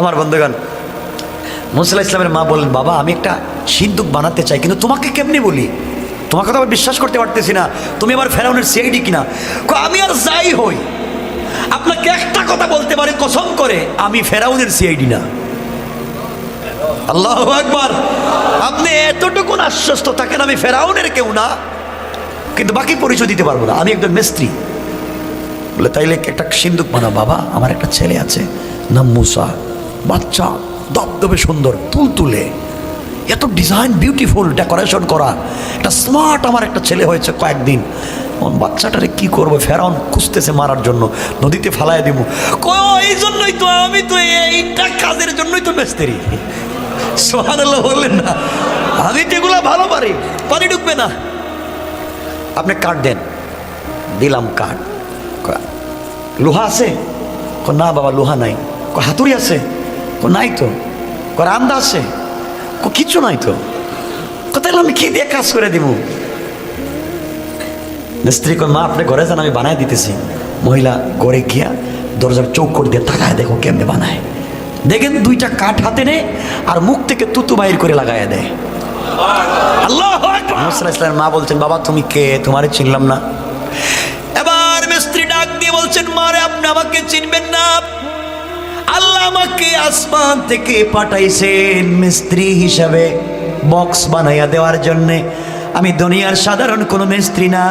আমার বন্ধুগণ মুসলা ইসলামের মা বললেন, বাবা, আমি একটা সিন্দুক বানাতে চাই, কিন্তু তোমাকে কেমনি বলি? তোমাকে তো আবার বিশ্বাস করতে পারতেছি না। তুমি আমার ফেরাউনের সিআইডি কিনা? আমি আর যাই হই। আপনাকে একটা কথা বলতে পারি, কসম করে, আমি ফেরাউনের সিআইডি না। আল্লাহ একবার আপনি এতটুকু আশ্বস্ত থাকেন আমি ফেরাউনের কেউ না, কিন্তু বাকি পরিচয় দিতে পারব না। আমি একজন মিস্ত্রি। বলে, তাইলে একটা সিন্দুক বানা বাবা, আমার একটা ছেলে আছে, নাম মুসা। বাচ্চা, দপদপে সুন্দর, তুলতুলে। এত ডিজাইন বিউটিফুল ডেকোরেশন করা। একটা স্মার্ট আমার একটা ছেলে হয়েছে কয়েকদিন। বাচ্চাটারে কি করব? ফেরাউন খুঁজতেছে মারার জন্য। নদীতে ফালায় দিব এই জন্যই তো আমি তো এইটা কাজের জন্যই তো মেস্তেরি। সোহানাল্লাহ বললেন না। আমি তো এগুলো ভালো পারি, পানি ঢুকবে না। আপনি কাঠ দেন। দিলাম কাঠ লোহা আছে? না বাবা, লোহা নাই। হাতুড়ি আছে? নাই তো। ক রান্দা আছে। ক কিচ্ছু নাই তো। ক তাহলে আমি কি দিয়ে কাজ করে দিব? মিস্ত্রি কয়, মা, আপনি ঘরে যান, আমি বানাই দিতেছি। মহিলা ঘরে গিয়া দরজার চৌক করে দিয়ে তাকায়, দেখো কেমনে বানায়। দেখেন দুইটা কাঠ হাতে নেয় আর মুখ থেকে তুতু বাইর করে লাগায় দেয়। আল্লাহ মা বলছেন, বাবা, তুমি কে? তোমারে চিনলাম না। এবার মিস্ত্রি ডাক দিয়ে বলছেন মারে আপনি আমাকে চিনবেন না। আল্লাহ আমাকে আসমান থেকে পাঠাইছেন মিস্ত্রি হিসাবে বক্স বানাইয়া দেওয়ার জন্যে। আমি দুনিয়ার সাধারণ কোনো মিস্ত্রি না।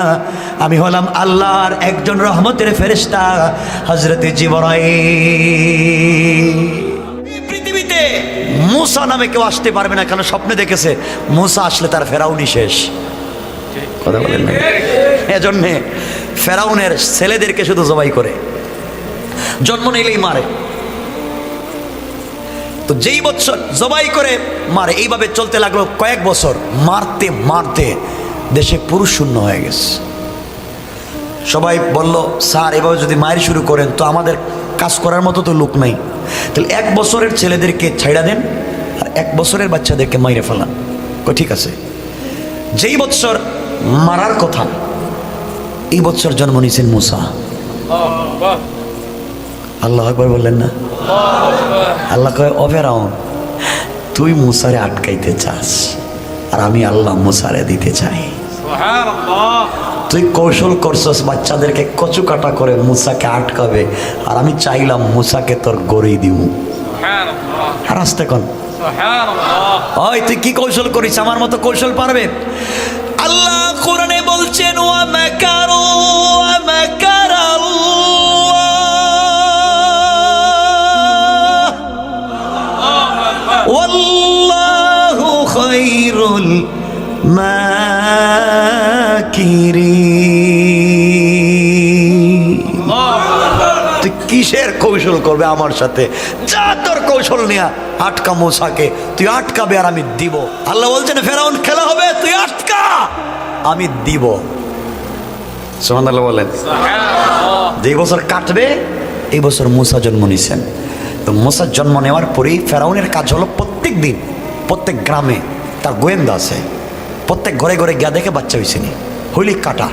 আমি হলাম আল্লাহর একজন রহমতের ফেরেশতা হজরতে জীবনাই পৃথিবীতে মুসা নামে কেউ আসতে পারবে না, কেন স্বপ্নে দেখেছে? মুসা আসলে তার ফেরাউনি শেষ। কথা বলেন এজন্যে ফেরাউনের ছেলেদেরকে শুধু জবাই করে। জন্ম নিলেই মারে। তো যেই বছর জবাই করে মারে এইভাবে চলতে লাগল কয়েক বছর। মারতে মারতে দেশে পুরুষ শূন্য হয়ে গেছে। সবাই বলল স্যার এভাবে যদি মায়ের শুরু করেন তো আমাদের কাজ করার মতো তো লোক নাই। তাহলে এক বছরের ছেলেদেরকে ছাইড়া দেন আর এক বছরের বাচ্চাদেরকে মাইরে ফেলান। কই ঠিক আছে। যেই বছর মারার কথা এই বছর জন্ম নিয়েছেন মুসা। আল্লাহ একবার বললেন না? আল্লাহ কয় অফেরাউন তুই মুসারে আটকাইতে চাস আর আমি আল্লাহ মুসারে দিতে চাই। তুই কৌশল করছস বাচ্চাদেরকে কচু কাটা করে মুসাকে আটকাবে আর আমি চাইলাম মুসাকে তোর গড়েই দিব আর আসতে কন। ওই তুই কি কৌশল করিস? আমার মতো কৌশল পারবে? আল্লাহ কোরআনে বলছেন ওয়া মাকারু ওয়া মাকার মাকিরিন তুই কিসের কৌশল করবে আমার সাথে? যা তোর কৌশল নিয়া আটকা মোসাকে, তুই আটকাবে আর আমি দিব। আল্লাহ বলছেন, ফেরাউন, খেলা হবে, তুই আটকা, আমি দিব। আল্লাহ বলেন। যে বছর কাটবে, এই বছর মুসা জন্ম নিছেন। তো মুসা জন্ম নেওয়ার পরেই ফেরাউনের কাজ হলো প্রত্যেক দিন, প্রত্যেক গ্রামে তার গোয়েন্দা আছে। প্রত্যেক ঘরে ঘরে গিয়া দেখে বাচ্চা হয়েছে নি। হইলি কাটা।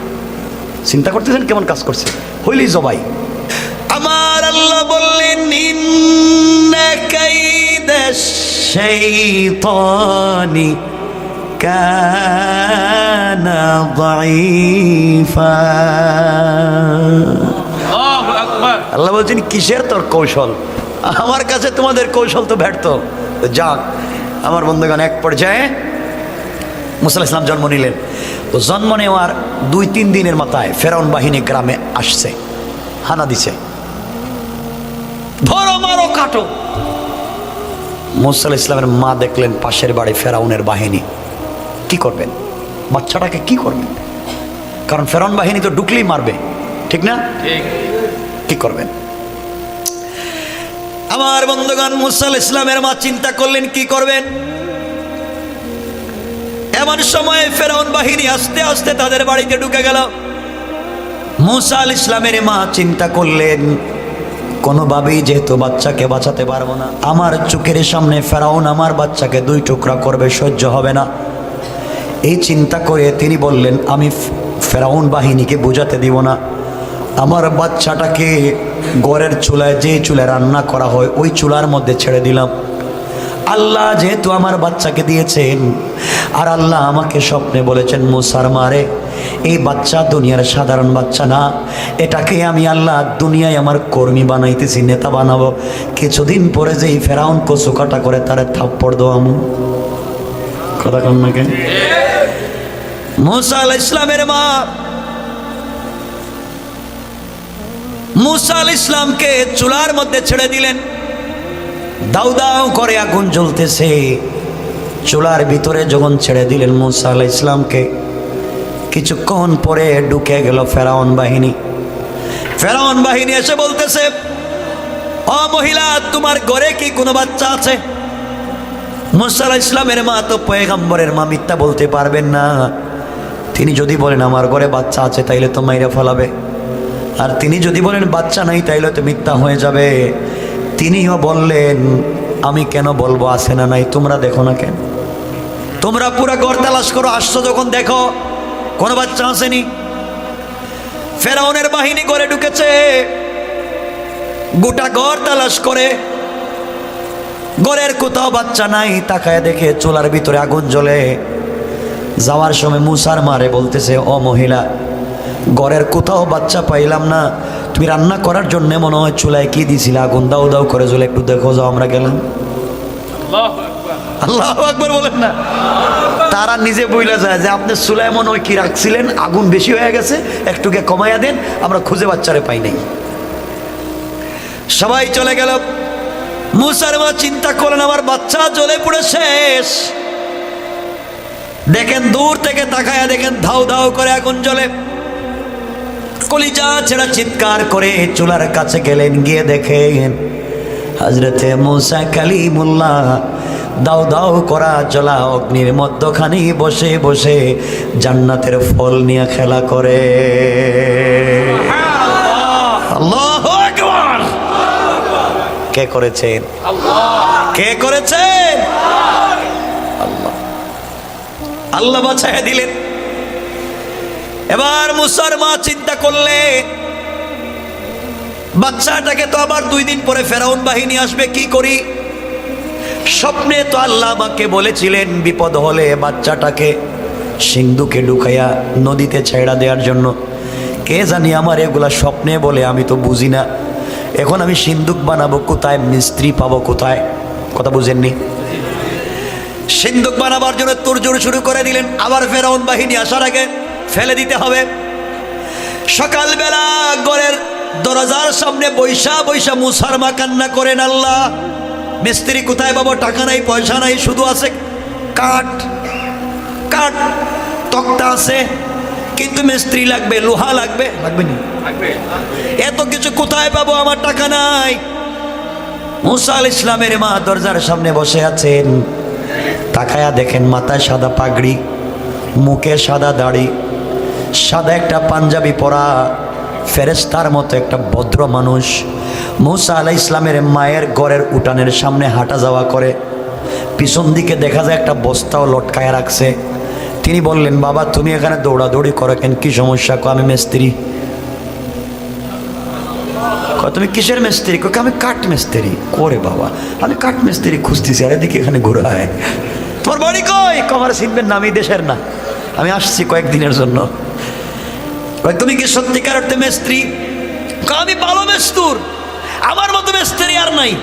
চিন্তা করতেছেন কেমন কাজ করছে? হইলি জবাই। আমার আল্লাহ বললেন শাইতানি কানা আল্লাহ বলছেন কিসের তোর কৌশল? আমার কাছে তোমাদের কৌশল তো ব্যর্থ। যাক আমার বন্ধুগণ এক পর্যায়ে মুসাল ইসলাম জন্ম নিলেন। তো জন্ম নেওয়ার দুই তিন দিনের মাথায় ফেরাউন বাহিনী গ্রামে আসছে হানা দিছে। ধরো মারো কাটো। মুসাল ইসলামের মা দেখলেন পাশের বাড়ি ফেরাউনের বাহিনী। কি করবেন? বাচ্চাটাকে কি করবেন? কারণ ফেরাউন বাহিনী তো ঢুকলেই মারবে ঠিক না? কি করবেন? আমার বন্ধুগণ মুসাল ইসলামের মা চিন্তা করলেন, কি করবেন? এমন সময় ফেরাউন বাহিনী আস্তে আস্তে তাদের বাড়িতে ঢুকে গেল। মুসা আল ইসলামের মা চিন্তা করলেন কোনোভাবেই যেহেতু বাচ্চাকে বাঁচাতে পারব না, আমার চোখের সামনে ফেরাউন আমার বাচ্চাকে দুই টুকরা করবে, সহ্য হবে না। এই চিন্তা করে তিনি বললেন, আমি ফেরাউন বাহিনীকে বোঝাতে দিব না। আমার বাচ্চাটাকে ঘরের চুলায় যে চুলায় রান্না করা হয়, ওই চুলার মধ্যে ছেড়ে দিলাম। আল্লাহ যেহেতু আমার বাচ্চাকে দিয়েছেন, আর আল্লাহ আমাকে স্বপ্নে বলেছেন, মুসার মারে এই বাচ্চা দুনিয়ার সাধারণ বাচ্চা না। এটাকে আমি আল্লাহ দুনিয়ায় আমার কর্মী বানাইতেছি, নেতা বানাবো। কিছুদিন পরে যে এই ফেরাউন কচু কাটা করে, তারে থাপ্পড় দোয়ামু কথা কন নাকি মুসা আল ইসলামের মা মুসা আল ইসলামকে চুলার মধ্যে ছেড়ে দিলেন। দাউ দাউ করে আগুন জ্বলতেছে। চুলার ভিতরে যখন ছেড়ে দিলেন মুসা ইসলামকে, কিছুক্ষণ পরে ঢুকে গেল ফেরাউন বাহিনী। ফেরাউন বাহিনী এসে বলতেছে ও মহিলা, তোমার ঘরে কি কোনো বাচ্চা আছে? মুসা ইসলামের মা তো পয়গাম্বরের মা, মিথ্যা বলতে পারবেন না। তিনি যদি বলেন, আমার ঘরে বাচ্চা আছে, তাইলে তো মাইরা ফলাবে। আর তিনি যদি বলেন, বাচ্চা নাই, তাইলে তো মিথ্যা হয়ে যাবে। তিনিও বললেন, আমি কেন বলব, আছে না নাই, তোমরা দেখো না কেন? তোমরা পুরো ঘর তালাশ করো, আসছো যখন দেখো, কোনো বাচ্চা আসেনি ফেরাউনের বাহিনী করে ঢুকেছে, গোটা ঘর তালাশ করে, ঘরের কোথাও বাচ্চা নাই, তাকায় দেখে চুলার ভিতরে আগুন জ্বলে। যাওয়ার সময় মুসার মারে বলতেছে, ও মহিলা ঘরের কোথাও বাচ্চা পাইলাম না। তুমি রান্না করার জন্য মনে হয় চুলায় কি দিছিলে? আগুন দাও দাও করে জ্বলে একটু দেখো যাও আমরা গেলাম। আল্লাহ আকবর। বলেন না। তারা নিজে বইলা যায় যে আপনি চুলায় মনে হয় কি রাখছিলেন? আগুন বেশি হয়ে গেছে একটুকে কমাইয়া দেন আমরা খুঁজে বাচ্চারে পাই নাই। সবাই চলে গেল। মুসার মা চিন্তা করলেন আমার বাচ্চা জ্বলে পড়ে শেষ। দেখেন দূর থেকে তাকায়া দেখেন ধাউ ধাউ করে আগুন জ্বলে। কলিজা ছেড়া চিৎকার করে চুলার কাছে গেলেন, গিয়ে দেখেন হজরতে মুসা কালিমুল্লাহ দাও দাও করা জ্বলা অগ্নির মধ্যখানি বসে বসে জান্নাতের ফল নিয়ে খেলা করে। কে করেছেন? কে করেছেন? আল্লাহ। আল্লাহ দিলেন। এবার মুসার মা চিন্তা করলে বাচ্চাটাকে তো আবার দুই দিন পরে ফেরাউন বাহিনী আসবে, কি করি? স্বপ্নে তো আল্লাহ আমাকে বলেছিলেন, বিপদ হলে বাচ্চাটাকে সিন্ধুকে ঢুকাইয়া নদীতে ছেড়া দেওয়ার জন্য। কে জানি আমার এগুলা স্বপ্নে বলে আমি তো বুঝি না। এখন আমি সিন্ধুক বানাবো কোথায়, মিস্ত্রি পাবো কোথায়? কথা বুঝেননি? সিন্ধুক বানাবার জন্য তোর তোরজোর শুরু করে দিলেন, আবার ফেরাউন বাহিনী আসার আগে। ফেলে দিতে হবে। সকালবেলা ঘরের দরজার সামনে বৈশা বৈশা মুসারমা কান্না করেন আল্লাহ। মিস্ত্রি কোথায় পাবো টাকা নাই পয়সা নাই শুধু আছে কাঠ। কাঠ তক্তা আছে কিন্তু মিস্ত্রি লাগবে লোহা লাগবে। লাগবে নি? এত কিছু কোথায় পাবো? আমার টাকা নাই। মুসা আল ইসলামের মা দরজার সামনে বসে আছেন। তাকায়া দেখেন মাথায় সাদা পাগড়ি মুখে সাদা দাড়ি। সাদা একটা পাঞ্জাবি পরা ফেরেস্তার মতো একটা ভদ্র মানুষ। মুসা আলাহ ইসলামের মায়ের গড়ের উঠানের সামনে হাঁটা যাওয়া করে। পিছন দিকে দেখা যায় একটা বস্তাও লটকায় রাখছে। তিনি বললেন, বাবা, তুমি এখানে দৌড়াদৌড়ি করো কেন? কী সমস্যা? কো আমি মিস্ত্রি। তুমি কিসের মিস্ত্রি? কো আমি কাঠ মিস্ত্রি। করে বাবা, আমি কাঠ মিস্ত্রি খুঁজতেছি, আর এদিকে এখানে ঘুরায় তোমার বাড়ি কই? কমার চিনবেন না আমি দেশের না। আমি আসছি কয়েকদিনের জন্য। তুমি কি সত্যিকার অর্থে মিস্ত্রি? আমি ভালো মেস্তুর। আমার মতো মিস্ত্রি আর নাই।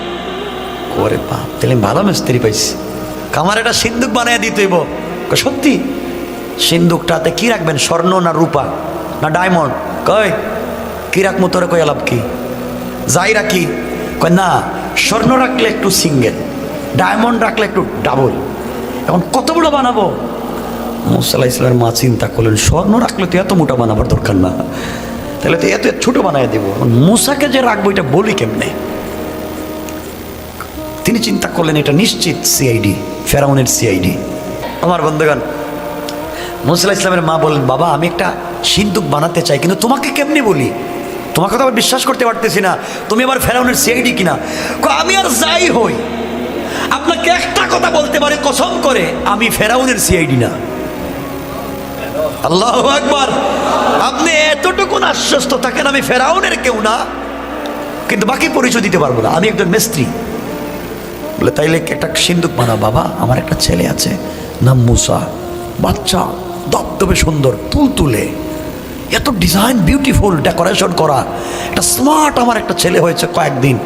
করে বাপ তাহলে ভালো মিস্ত্রি পাইছি। কামার একটা সিন্দুক বানায় দিতে হইব। কয়, সত্যি? সিন্দুকটাতে কি রাখবেন স্বর্ণ না রূপা না ডায়মন্ড কয় কি রাখব তোরে কই লাভ কি? যাই রাখি। কয় না স্বর্ণ রাখলে একটু সিঙ্গেল ডায়মন্ড রাখলে একটু ডাবল এখন কত বড় বানাবো? মুসাল্লাহ ইসলামের মা চিন্তা করলেন, স্বর্ণ রাখলে তো এত মোটা বানাবার দরকার না। তাহলে তো এত ছোট বানায় দেবো। মুসাকে যে রাখব, এটা বলি কেমনে? তিনি চিন্তা করলেন, এটা নিশ্চিত সিআইডি ফেরাউনের সিআইডি আমার বন্ধুগান মুসাল্লাহ ইসলামের মা বললেন, বাবা, আমি একটা সিন্দুক বানাতে চাই, কিন্তু তোমাকে কেমনি বলি? তোমাকে তো আবার বিশ্বাস করতে পারতেছি না, তুমি আবার ফেরাউনের সিআইডি কিনা? আমি আর যাই হই। আপনাকে একটা কথা বলতে পারে, কসম করে, আমি ফেরাউনের সিআইডি না। আল্লাহ একবার আপনি এতটুকুন আশ্বস্ত থাকেন আমি ফেরাউনের কেউ না, কিন্তু বাকি পরিচয় দিতে পারব না। আমি একজন মিস্ত্রি। বলে, তাইলে একটা সিন্দুক বানাও, বাবা, আমার একটা ছেলে আছে, নাম মুসা। বাচ্চা দপদপে সুন্দর তুল তুলে এত ডিজাইন, বিউটিফুল, ডেকোরেশন করা। একটা স্মার্ট আমার একটা ছেলে হয়েছে কয়েকদিন।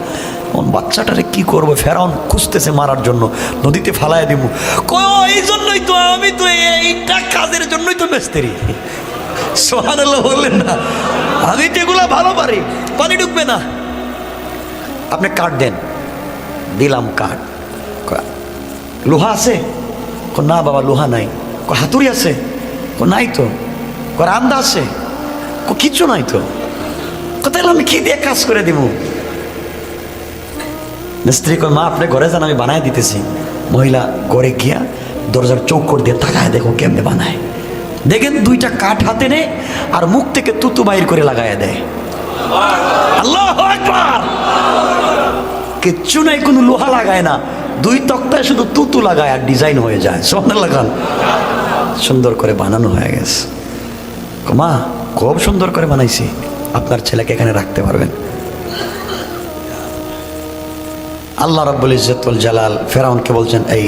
কোন বাচ্চাটারে কি করব? ফেরাউন খুঁজতেছে মারার জন্য। নদীতে ফালায় দিব এই জন্যই তো আমি তো এইটা কাজের জন্যই তো মেস্তেরি। সোহান বললেন না। আমি তো এগুলো ভালো পারি, পানি ঢুকবে না। আপনি কাঠ দেন। দিলাম কাঠ লোহা আছে? না বাবা, লোহা নাই। হাতুড়ি আছে? নাই তো। রান্দা আছে। কিচ্ছু নাই তো। কো তাহলে আমি কি দিয়ে কাজ করে দিব মিস্ত্রি কয়, মা, আপনি ঘরে যান, আমি বানায় দিতেছি। মহিলা ঘরে গিয়া দরজার চৌকর দিয়ে তাকায়, দেখো কেমনে বানায়। দেখেন দুইটা কাঠ হাতে নে আর মুখ থেকে তুতু বাইর করে লাগায় দেয়। আল্লাহ কিচ্ছু নাই, কোনো লোহা লাগায় না। দুই তক্তায় শুধু তুতু লাগায় আর ডিজাইন হয়ে যায়। সোনার লাগান সুন্দর করে বানানো হয়ে গেছে। মা, খুব সুন্দর করে বানাইছি। আপনার ছেলেকে এখানে রাখতে পারবেন। আল্লাহ রব্বুল ইজ্জতুল জালাল ফেরাউনকে বলছেন, এই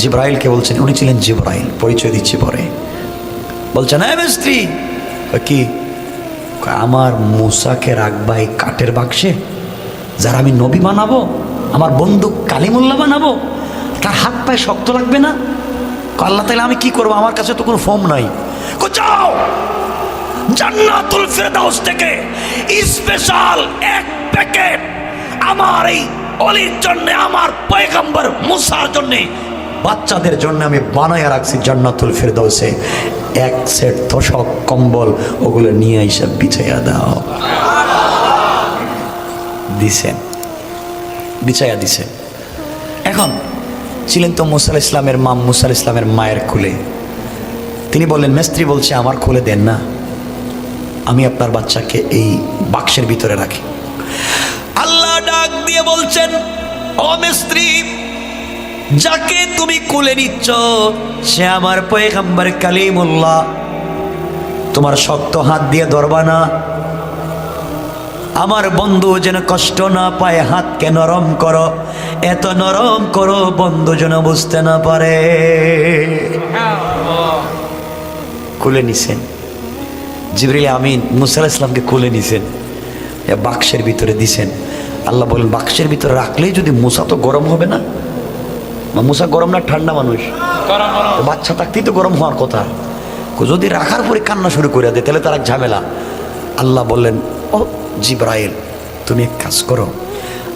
জিব্রাইলকে বলছেন, উনি ছিলেন জিব্রাইল, পরিচয় দিচ্ছি পরে। বলছেন হ্যাঁ মিস্ত্রি! কি? আমার মুসাকে রাখবা এই কাঠের বাক্সে, যারা আমি নবী বানাবো, আমার বন্ধু কালিমুল্লা বানাবো, তার হাত পায়ে শক্ত লাগবে না? আল্লাহ তাহলে আমি কি করব? আমার কাছে তো কোনো ফর্ম নাই। যাও! জান্নাতুল ফেরদাউস থেকে স্পেশাল এক প্যাকেট আমার এই অলির জন্য, আমার পয়গাম্বর মুসার জন্য। বাচ্চাদের জন্য আমি বানায় রাখছি জান্নাতুল ফেরদাউসে। এক সেট তোষক কম্বল, ওগুলো নিয়ে এসে বিছাইয়া দাও। দিছেন বিছাইয়া দিছেন এখন, ছিলেন তো মুসাল ইসলামের মা মুসাল ইসলামের মায়ের খুলে তিনি বললেন, মেস্ত্রি বলছে, আমার খুলে দেন না। আমি আপনার বাচ্চাকে এই বাক্সের ভিতরে রাখি। আল্লাহ ডাক দিয়ে বলছেন, ও মিস্ত্রি, যাকে তুমি কুলে নিচ্ছ, সে আমার পয়গাম্বর কালিমুল্লাহ। তোমার শক্ত হাত দিয়ে ধরবা না। আমার বন্ধু যেন কষ্ট না পায়, হাতকে নরম করো। এত নরম করো, বন্ধু যেন বুঝতে না পারে। খুলে নিছেন। জিবরিল আমিন মুসাল ইসলামকে খুলে নিছেন। বাক্সের ভিতরে দিছেন। আল্লাহ বলেন বাক্সের ভিতরে রাখলেই যদি মুসা তো গরম হবে না? মুসা গরম না ঠান্ডা মানুষ? বাচ্চা থাকতেই তো গরম হওয়ার কথা। যদি রাখার পরে কান্না শুরু করে দেয় তাহলে তার এক ঝামেলা। আল্লাহ বললেন ও জিব্রাইল তুমি এক কাজ করো।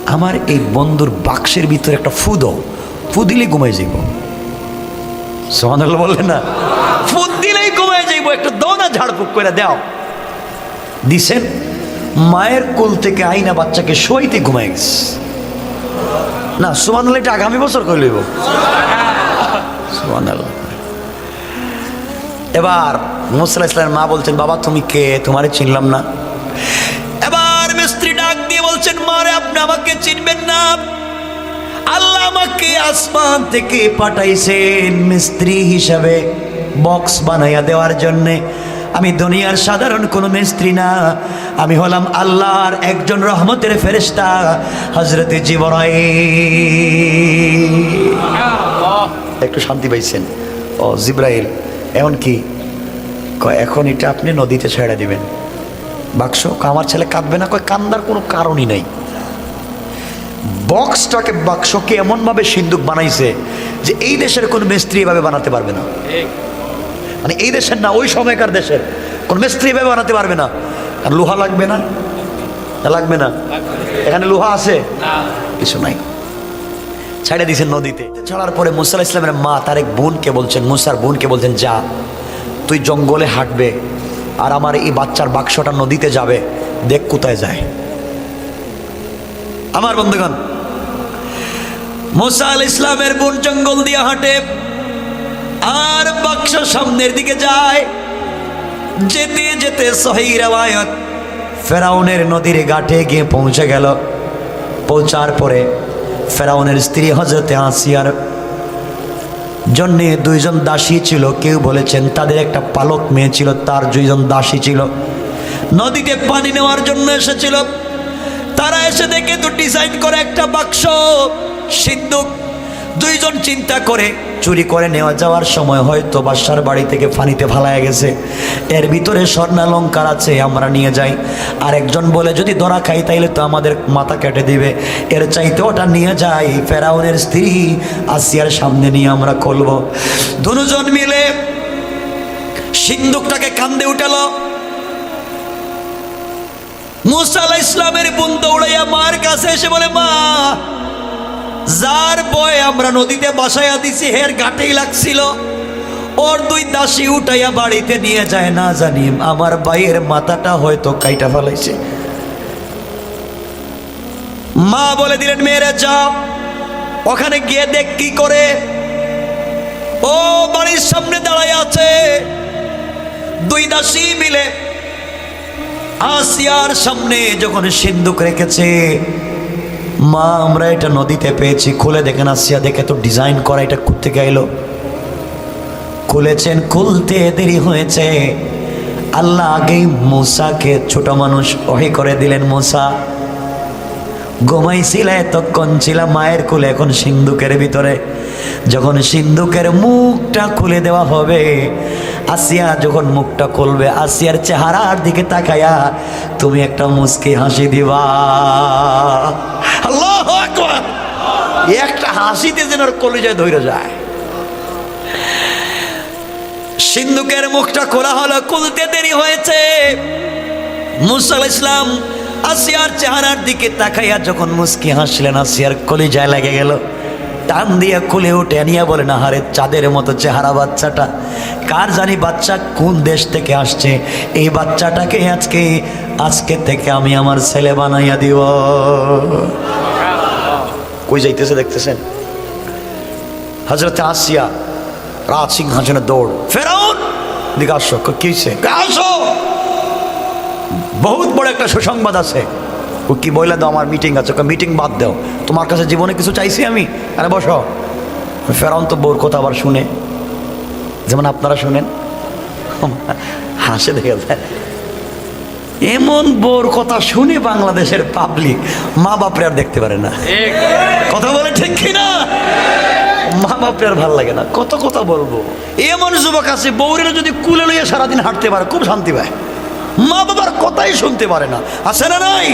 আমার এই বন্ধুর বাক্সের ভিতরে একটা ফু দাও। ফু দিলে ঘুমাই যাইব। সোহান বললেন না? ফু দিলেই ঘুমাই যাইব। একটু না ঝাড়ফুক করে দাও। দিছেন? মায়ের কোল থেকে আইনা বাচ্চাকে শোয়াইতে ঘুমাই গেছে। না সুমান এটা আগামী বছর করে লইব এবার মুসলা ইসলামের মা বলছেন, বাবা, তুমি কে? তোমারে চিনলাম না। এবার মিস্ত্রি ডাক দিয়ে বলছেন, মারে, আপনি আমাকে চিনবেন না। আল্লাহ আমাকে আসমান থেকে পাঠাইছেন মিস্ত্রি হিসাবে বক্স বানাইয়া দেওয়ার জন্যে। আমি দুনিয়ার সাধারণ কোনো মিস্ত্রি না। আমি হলাম আল্লাহর একজন রহমতের ফেরেশতা হজরতে জীবরাই একটু শান্তি পাইছেন। ও জিব্রাইল এমন কি? কয়, এখন এটা আপনি নদীতে ছেড়ে দিবেন। বাক্স আমার ছেলে কাঁদবে না? কয়, কান্দার কোনো কারণই নাই। বক্সটাকে, বাক্সকে এমনভাবে সিন্দুক বানাইছে যে এই দেশের কোন মিস্ত্রি এভাবে বানাতে পারবে না। মানে এই দেশের না ওই সময়কার দেশের। কোন মিস্ত্রি এভাবে বানাতে পারবে না। আর লোহা লাগবে না? লাগবে না? এখানে লোহা আছে? কিছু নাই। ছেড়ে দিয়েছেন নদীতে। ছাড়ার পরে মুসাল ইসলামের মা তার এক বোনকে বলছেন মুসার বোনকে বলছেন যা তুই জঙ্গলে হাঁটবে আর আমার এই বাচ্চার বাক্সটা নদীতে যাবে। দেখ কোথায় যায়। আমার বন্ধুগণ মোসা আল ইসলামের বোন জঙ্গল দিয়ে হাঁটে। আর বাক্স সামনের দিকে যায়। যেতে যেতে সহি রেওয়ায়ত ফেরাউনের নদীর ঘাটে গিয়ে পৌঁছে গেল। পৌঁছার পরে ফেরাউনের স্ত্রী হজরতে আসিয়ার জন্যে দুইজন দাসী ছিল। কেউ বলেছেন, তাদের একটা পালক মেয়ে ছিল, তার দুইজন দাসী ছিল। নদীতে পানি নেওয়ার জন্য এসেছিল। তারা এসে দেখে তো ডিজাইন করে একটা বাক্স সিন্ধুক দুইজন চিন্তা করে, চুরি করে নেওয়া যাওয়ার সময় হয়তো বাসার বাড়ি থেকে ফানিতে ফালায় গেছে। এর ভিতরে স্বর্ণালঙ্কার আছে, আমরা নিয়ে যাই। আর একজন বলে, যদি ধরা খাই তাইলে তো আমাদের মাথা কেটে দিবে। এর চাইতে ওটা নিয়ে যাই, ফেরাউনের স্ত্রী আসিয়ার সামনে নিয়ে আমরা খুলব। দুজন মিলে সিন্ধুকটাকে কান্দে উঠালো। মুসা ইসলামের বোন দৌড়াইয়া মার কাছে এসে বলে, মা যার বয় আমরা নদীতে বাসাইয়া দিছি, হের ঘাটেই লাগছিল। ওর দুই দাসী উঠাইয়া বাড়িতে নিয়ে যায়, না জানি, আমার ভাইয়ের মাথাটা হয়তো কাইটা ফেলাইছে। মা বলে দিলেন, মেয়েরা, যাও। ওখানে গিয়ে দেখ কি করে। ও বাড়ির সামনে দাঁড়ায় আছে। দুই দাসী মিলে আসিয়ার সামনে যখন সিন্ধুক রেখেছে মা, আমরা এটা নদীতে পেয়েছি, খুলে দেখেন আসিয়া দেখে তো ডিজাইন করা এটা করতে গেল খুলেছেন, খুলতে দেরি হয়েছে। আল্লাহ আগেই মুসাকে ছোট মানুষ ওহে করে দিলেন মুসা। ঘুমাইছিল এতক্ষণ ছিল মায়ের কোলে, এখন সিন্ধুকের ভিতরে। যখন সিন্ধুকের মুখটা খুলে দেওয়া হবে আসিয়া যখন মুখটা খুলবে, আসিয়ার চেহারার দিকে তাকায়া তুমি একটা মুস্কি হাসি দিবা। একটা হাসিতে যেন কলিজায় ধরে যায়। সিন্ধুকের মুখটা খোলা হলো, খুলতে দেরি হয়েছে। মুসা আলাইহিস ইসলাম আসিয়ার চেহারার দিকে তাকাইয়া যখন মুস্কি হাসলেন, আসিয়ার কলিজায় লেগে গেল। টান দিয়া খুলে উঠে নিয়ে বলে, না হারে, চাঁদের মতো চেহারা বাচ্চাটা। কার জানি বাচ্চা কোন দেশ থেকে আসছে? এই বাচ্চাটাকে আজকে আজকে থেকে আমি আমার ছেলে বানাইয়া দিব। কই যাইতেছে, দেখতেছেন? হজরত আসিয়া রাজ সিংহাসনে দৌড়। ফেরাউন! দিকে আসো। কি আসো! বহুত বড় একটা সুসংবাদ আছে। ও কি বইলা দাও, আমার মিটিং আছে, ওকে মিটিং বাদ দাও। তোমার কাছে জীবনে কিছু চাইছি আমি? আরে বসো। ফেরাউন তো বউর কথা আবার শুনে। যেমন আপনারা শুনেন, হাসে দেখে যায়। এমন বোর কথা শুনে বাংলাদেশের পাবলিক মা বাপরে আর দেখতে পারে না। কথা বলে ঠিক কিনা? মা বাপরে আর ভালো লাগে না। কত কথা বলব। এমন যুবক আছে বউরের যদি কুলে লইয়া সারাদিন হাঁটতে পারে, খুব শান্তি পায়। মা বাবার কথাই শুনতে পারে না। আছে না নাই?